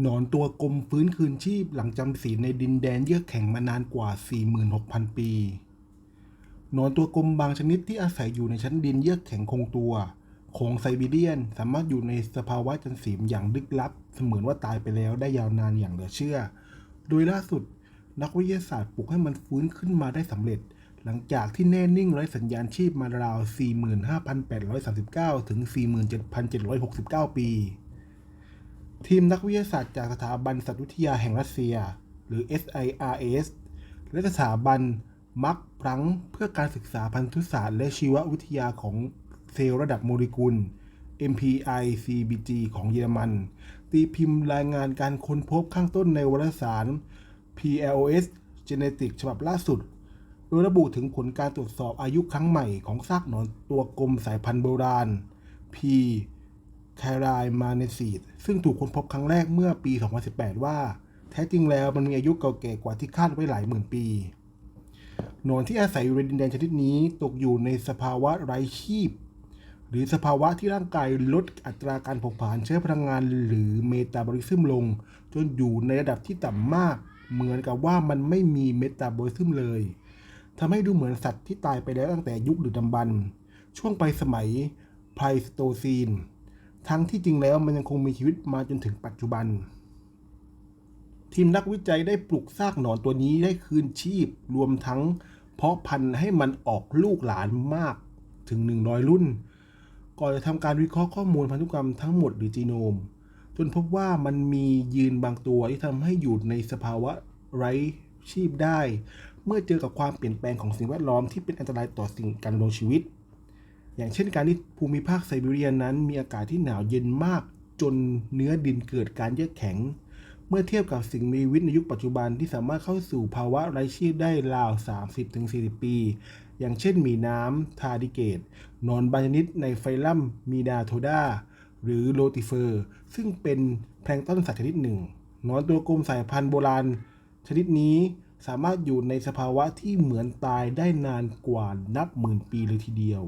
หนอนตัวกลมฟื้นคืนชีพหลังจำศีลในดินแดนเยือกแข็งมานานกว่า 46,000 ปี หนอนตัวกลมบางชนิดที่อาศัยอยู่ในชั้นดินเยือกแข็งคงตัว ของไซบีเรียนสามารถอยู่ในสภาวะจันศีลอย่างลึกลับ เสมือนว่าตายไปแล้วได้ยาวนานอย่างเหลือเชื่อ โดยล่าสุดนักวิทยาศาสตร์ปลุกให้มันฟื้นขึ้นมาได้สำเร็จ หลังจากที่แน่นิ่งไร้สัญญาณชีพมาราว 45,839 ถึง 47,769 ปี ทีมนักวิทยาศาสตร์จากสถาบันสัตววิทยาแห่งรัสเซีย หรือ SIRS และสถาบันมักพลังเพื่อการศึกษาพันธุศาสตร์และชีววิทยาของเซลล์ระดับโมเลกุล MPI CBG ของเยอรมัน ตีพิมพ์รายงานการค้นพบข้างต้นในวารสาร PLOS Genetics ฉบับล่าสุด โดยระบุถึงผลการตรวจสอบอายุครั้งใหม่ของซากหนอนตัวกลมสายพันธุ์โบราณ P แครายมาเนซีดซึ่งถูกค้นพบครั้งแรกเมื่อปี 2018 ว่า แท้จริงแล้วมันมีอายุเก่าแก่กว่าที่คาดไว้หลายหมื่นปีหนอนที่อาศัยอยู่ในดินแดนชนิดนี้ตกอยู่ในสภาวะไร้ชีพ หรือสภาวะที่ร่างกายลดอัตราการผาผลาญเชื้อพลังงานหรือเมตาบอลิซึมลง จนอยู่ในระดับที่ต่ำมาก เหมือนกับว่ามันไม่มีเมตาบอลิซึมเลยทำให้ดูเหมือนสัตว์ที่ตายไปแล้วตั้งแต่ยุคดึกดำบรรพ์ช่วงไปสมัยไพลสโตซีน ทั้งที่จริงแล้วมันยังคงมีชีวิตมาจนถึงปัจจุบัน ทีมนักวิจัยได้ปลุกซากหนอนตัวนี้ได้คืนชีพ รวมทั้งเพาะพันธุ์ให้มันออกลูกหลานมากถึง 100 รุ่น ก่อนจะทำการวิเคราะห์ข้อมูลพันธุกรรมทั้งหมดหรือจีโนม จนพบว่ามันมียีนบางตัวที่ทำให้อยู่ในสภาวะไร้ชีพได้ เมื่อเจอกับความเปลี่ยนแปลงของสิ่งแวดล้อมที่เป็นอันตรายต่อสิ่งการดำรงชีวิต อย่างเช่นการที่ภูมิภาคไซบีเรียนั้น มีอากาศที่หนาวเย็นมากจนเนื้อดินเกิดการเยือกแข็ง เมื่อเทียบกับสิ่งมีชีวิตในยุคปัจจุบันที่สามารถเข้าสู่ภาวะไร้ชีพได้ราว 30-40 ปี อย่างเช่นหมีน้ำทาดิเกต นอนบางชนิดในไฟลัมมีนาโทดาหรือโรติเฟอร์ ซึ่งเป็นแพลงต้นสัตว์ชนิดหนึ่งนอนตัวกลมสายพันธุ์โบราณ ชนิดนี้สามารถอยู่ในสภาวะที่เหมือนตายได้นานกว่านับหมื่นปีเลยทีเดียว